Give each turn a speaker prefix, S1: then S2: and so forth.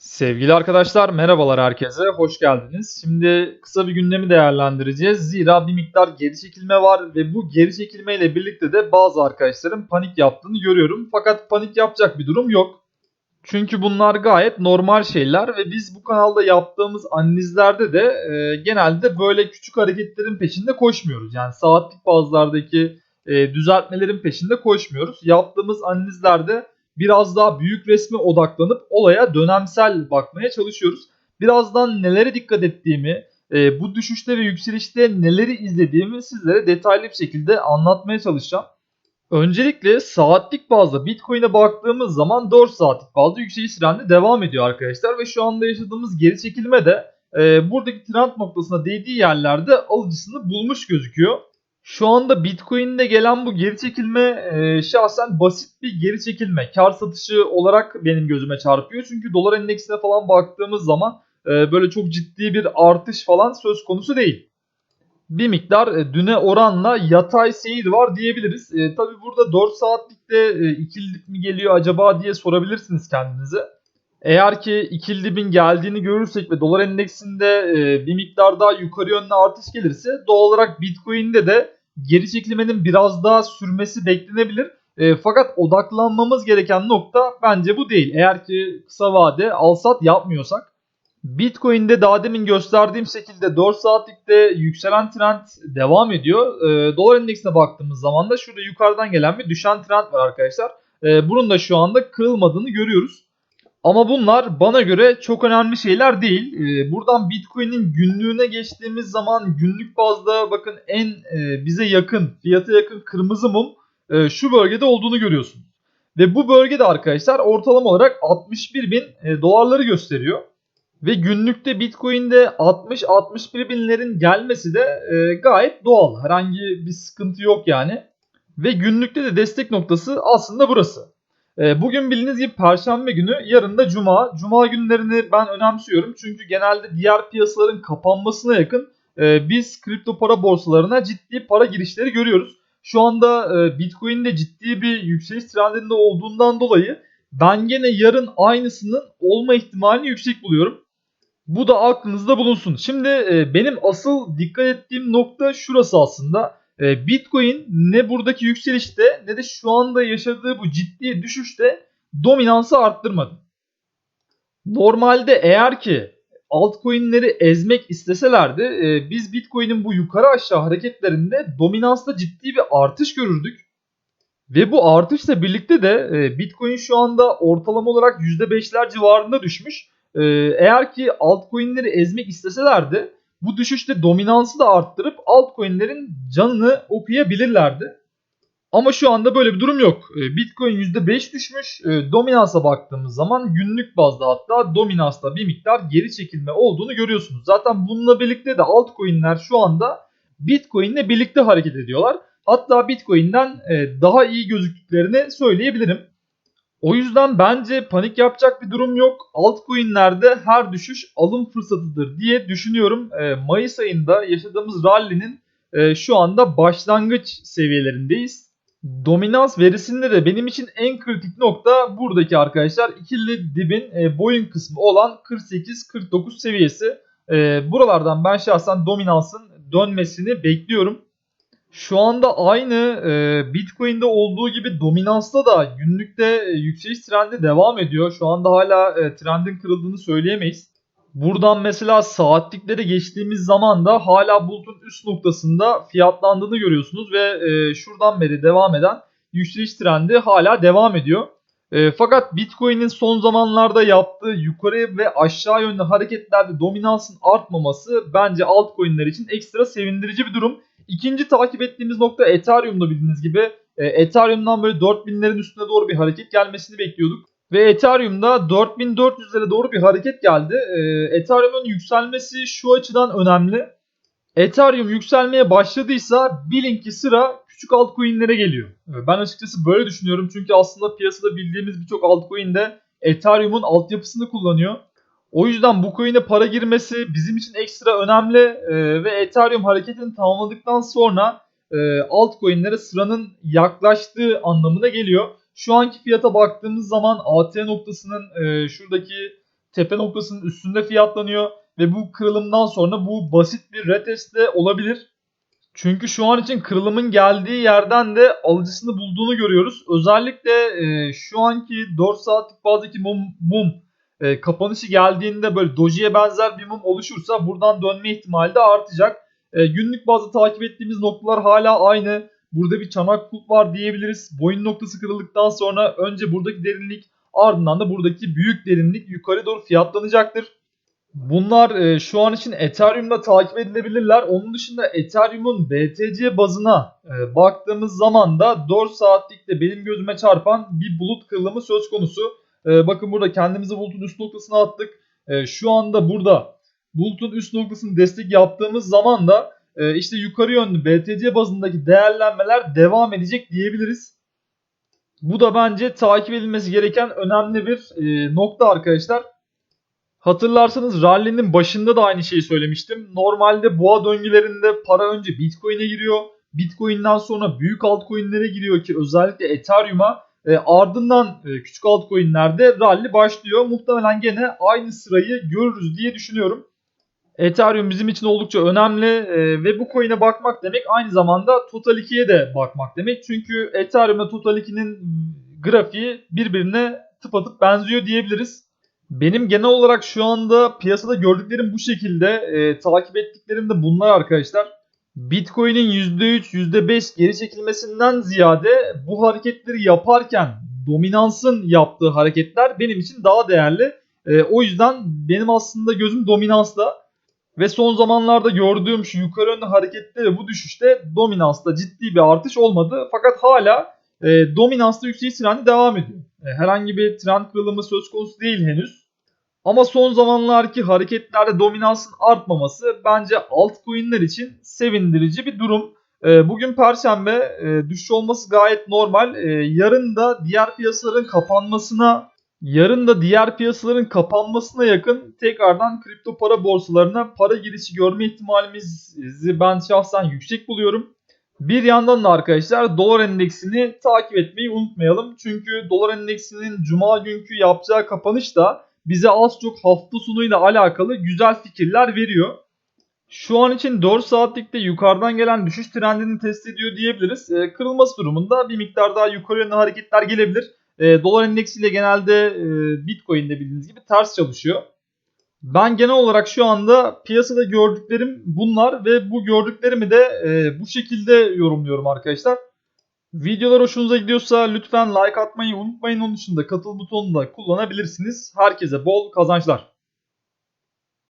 S1: Sevgili arkadaşlar merhabalar herkese hoş geldiniz. Şimdi kısa bir gündemi değerlendireceğiz. Zira bir miktar geri çekilme var ve bu geri çekilme ile birlikte de bazı arkadaşların panik yaptığını görüyorum. Fakat panik yapacak bir durum yok. Çünkü bunlar gayet normal şeyler ve biz bu kanalda yaptığımız analizlerde de e, genelde böyle küçük hareketlerin peşinde koşmuyoruz. Yani saatlik bazlardaki e, düzeltmelerin peşinde koşmuyoruz. Yaptığımız analizlerde biraz daha büyük resme odaklanıp olaya dönemsel bakmaya çalışıyoruz. Birazdan nelere dikkat ettiğimi, e, bu düşüşte ve yükselişte neleri izlediğimi sizlere detaylı bir şekilde anlatmaya çalışacağım. Öncelikle saatlik bazda Bitcoin'e baktığımız zaman 4 saatlik bazda yükseliş trendi devam ediyor arkadaşlar ve şu anda yaşadığımız geri çekilme de e, buradaki trend noktasına değdiği yerlerde alıcısını bulmuş gözüküyor. Şu anda Bitcoin'de gelen bu geri çekilme e, şahsen basit bir geri çekilme. Kar satışı olarak benim gözüme çarpıyor. Çünkü dolar endeksine falan baktığımız zaman e, böyle çok ciddi bir artış falan söz konusu değil. Bir miktar e, düne oranla yatay seyir var diyebiliriz. E, Tabi burada 4 saatlikte e, ikili dip mi geliyor acaba diye sorabilirsiniz kendinize. Eğer ki ikili dibin geldiğini görürsek ve dolar endeksinde e, bir miktar daha yukarı yönlü artış gelirse doğal olarak Bitcoin'de de geri çekilmenin biraz daha sürmesi beklenebilir. E, fakat odaklanmamız gereken nokta bence bu değil. Eğer ki kısa vade alsat yapmıyorsak. Bitcoin'de daha demin gösterdiğim şekilde 4 saatlikte yükselen trend devam ediyor. E, dolar endeksine baktığımız zaman da şurada yukarıdan gelen bir düşen trend var arkadaşlar. E, bunun da şu anda kırılmadığını görüyoruz. Ama bunlar bana göre çok önemli şeyler değil. Ee, buradan Bitcoin'in günlüğüne geçtiğimiz zaman günlük bazda bakın en e, bize yakın, fiyata yakın kırmızı mum e, şu bölgede olduğunu görüyorsunuz. Ve bu bölgede arkadaşlar ortalama olarak 61 bin e, dolarları gösteriyor. Ve günlükte Bitcoin'de 60-61 binlerin gelmesi de gayet doğal. Herhangi bir sıkıntı yok yani. Ve günlükte de destek noktası aslında burası. Ee, bugün bildiğiniz gibi Perşembe günü, yarın da Cuma. Cuma günlerini ben önemsiyorum çünkü genelde diğer piyasaların kapanmasına yakın e, biz kripto para borsalarına ciddi para girişleri görüyoruz. Şu anda e, Bitcoin'de ciddi bir yükseliş trendinde olduğundan dolayı ben gene yarın aynısının olma ihtimalini yüksek buluyorum. Bu da aklınızda bulunsun. Şimdi e, benim asıl dikkat ettiğim nokta şurası aslında. Ee, Bitcoin ne buradaki yükselişte ne de şu anda yaşadığı bu ciddi düşüşte dominansı arttırmadı. Normalde eğer ki altcoin'leri ezmek isteselerdi e, biz Bitcoin'in bu yukarı aşağı hareketlerinde dominansta ciddi bir artış görürdük. Ve bu artışla birlikte de e, Bitcoin şu anda ortalama olarak %5'ler civarında düşmüş. E, eğer ki altcoin'leri ezmek isteselerdi bu düşüşte dominansı da arttırıp altcoin'lerin canını okuyabilirlerdi. Ama şu anda böyle bir durum yok. Ee, Bitcoin %5 düşmüş. Ee, dominansa baktığımız zaman günlük bazda hatta dominansta bir miktar geri çekilme olduğunu görüyorsunuz. Zaten bununla birlikte de altcoin'ler şu anda Bitcoin'le birlikte hareket ediyorlar. Hatta Bitcoin'den e, daha iyi gözüktüklerini söyleyebilirim. O yüzden bence panik yapacak bir durum yok. Altcoin'lerde her düşüş alım fırsatıdır diye düşünüyorum. E, Mayıs ayında yaşadığımız rally'nin e, şu anda başlangıç seviyelerindeyiz. Dominans verisinde de benim için en kritik nokta buradaki arkadaşlar ikili dibin e, boyun kısmı olan 48-49 seviyesi. E, buralardan ben şahsen dominansın dönmesini bekliyorum. Şu anda aynı e, Bitcoin'de olduğu gibi dominansta da günlükte e, yükseliş trendi devam ediyor. Şu anda hala e, trendin kırıldığını söyleyemeyiz. Buradan mesela saatliklere geçtiğimiz zaman da hala bulutun üst noktasında fiyatlandığını görüyorsunuz ve e, şuradan beri devam eden yükseliş trendi hala devam ediyor. E, fakat Bitcoin'in son zamanlarda yaptığı yukarı ve aşağı yönlü hareketlerde dominansın artmaması bence altcoin'ler için ekstra sevindirici bir durum. İkinci takip ettiğimiz nokta Ethereum'da bildiğiniz gibi. E, Ethereum'dan böyle 4000'lerin üstüne doğru bir hareket gelmesini bekliyorduk. Ve Ethereum'da 4400'lere doğru bir hareket geldi. E, Ethereum'un yükselmesi şu açıdan önemli. Ethereum yükselmeye başladıysa bilin ki sıra küçük altcoin'lere geliyor. E, ben açıkçası böyle düşünüyorum çünkü aslında piyasada bildiğimiz birçok altcoin de Ethereum'un altyapısını kullanıyor. O yüzden bu coin'e para girmesi bizim için ekstra önemli e, ve Ethereum hareketini tamamladıktan sonra e, altcoin'lere sıranın yaklaştığı anlamına geliyor. Şu anki fiyata baktığımız zaman AT noktasının e, şuradaki tepe noktasının üstünde fiyatlanıyor ve bu kırılımdan sonra bu basit bir retest de olabilir. Çünkü şu an için kırılımın geldiği yerden de alıcısını bulduğunu görüyoruz. Özellikle e, şu anki 4 saatlik bazdaki mum, mum e, kapanışı geldiğinde böyle dojiye benzer bir mum oluşursa buradan dönme ihtimali de artacak. E, günlük bazda takip ettiğimiz noktalar hala aynı. Burada bir çanak kulp var diyebiliriz. Boyun noktası kırıldıktan sonra önce buradaki derinlik ardından da buradaki büyük derinlik yukarı doğru fiyatlanacaktır. Bunlar e, şu an için Ethereum'da takip edilebilirler. Onun dışında Ethereum'un BTC bazına e, baktığımız zaman da 4 saatlikte benim gözüme çarpan bir bulut kırılımı söz konusu. E, bakın burada kendimizi bulutun üst noktasına attık. E, şu anda burada bulutun üst noktasını destek yaptığımız zaman da e, işte yukarı yönlü BTC bazındaki değerlenmeler devam edecek diyebiliriz. Bu da bence takip edilmesi gereken önemli bir e, nokta arkadaşlar. Hatırlarsanız rally'nin başında da aynı şeyi söylemiştim. Normalde boğa döngülerinde para önce Bitcoin'e giriyor. Bitcoin'den sonra büyük altcoin'lere giriyor ki özellikle Ethereum'a. E, ardından e, küçük altcoin'lerde rally başlıyor. Muhtemelen gene aynı sırayı görürüz diye düşünüyorum. Ethereum bizim için oldukça önemli e, ve bu coin'e bakmak demek aynı zamanda Total 2'ye de bakmak demek. Çünkü Ethereum ve Total 2'nin grafiği birbirine tıpatıp benziyor diyebiliriz. Benim genel olarak şu anda piyasada gördüklerim bu şekilde. E, takip ettiklerim de bunlar arkadaşlar. Bitcoin'in %3, %5 geri çekilmesinden ziyade bu hareketleri yaparken dominansın yaptığı hareketler benim için daha değerli. E, o yüzden benim aslında gözüm dominansta. Ve son zamanlarda gördüğüm şu yukarı yönlü harekette bu düşüşte dominansta ciddi bir artış olmadı. Fakat hala e, dominansta yükseliş trendi devam ediyor. E, herhangi bir trend kırılımı söz konusu değil henüz. Ama son zamanlarki hareketlerde dominansın artmaması bence altcoin'ler için sevindirici bir durum. E, bugün perşembe e, düşüş olması gayet normal. E, yarın da diğer piyasaların kapanmasına Yarın da diğer piyasaların kapanmasına yakın tekrardan kripto para borsalarına para girişi görme ihtimalimizi ben şahsen yüksek buluyorum. Bir yandan da arkadaşlar dolar endeksini takip etmeyi unutmayalım. Çünkü dolar endeksinin cuma günkü yapacağı kapanış da bize az çok hafta sonuyla alakalı güzel fikirler veriyor. Şu an için 4 saatlikte yukarıdan gelen düşüş trendini test ediyor diyebiliriz. E, kırılması durumunda bir miktar daha yukarı yönlü hareketler gelebilir. E, dolar endeksiyle genelde e, Bitcoin'de bildiğiniz gibi ters çalışıyor. Ben genel olarak şu anda piyasada gördüklerim bunlar ve bu gördüklerimi de e, bu şekilde yorumluyorum arkadaşlar. Videolar hoşunuza gidiyorsa lütfen like atmayı unutmayın. Onun dışında katıl butonunu da kullanabilirsiniz. Herkese bol kazançlar.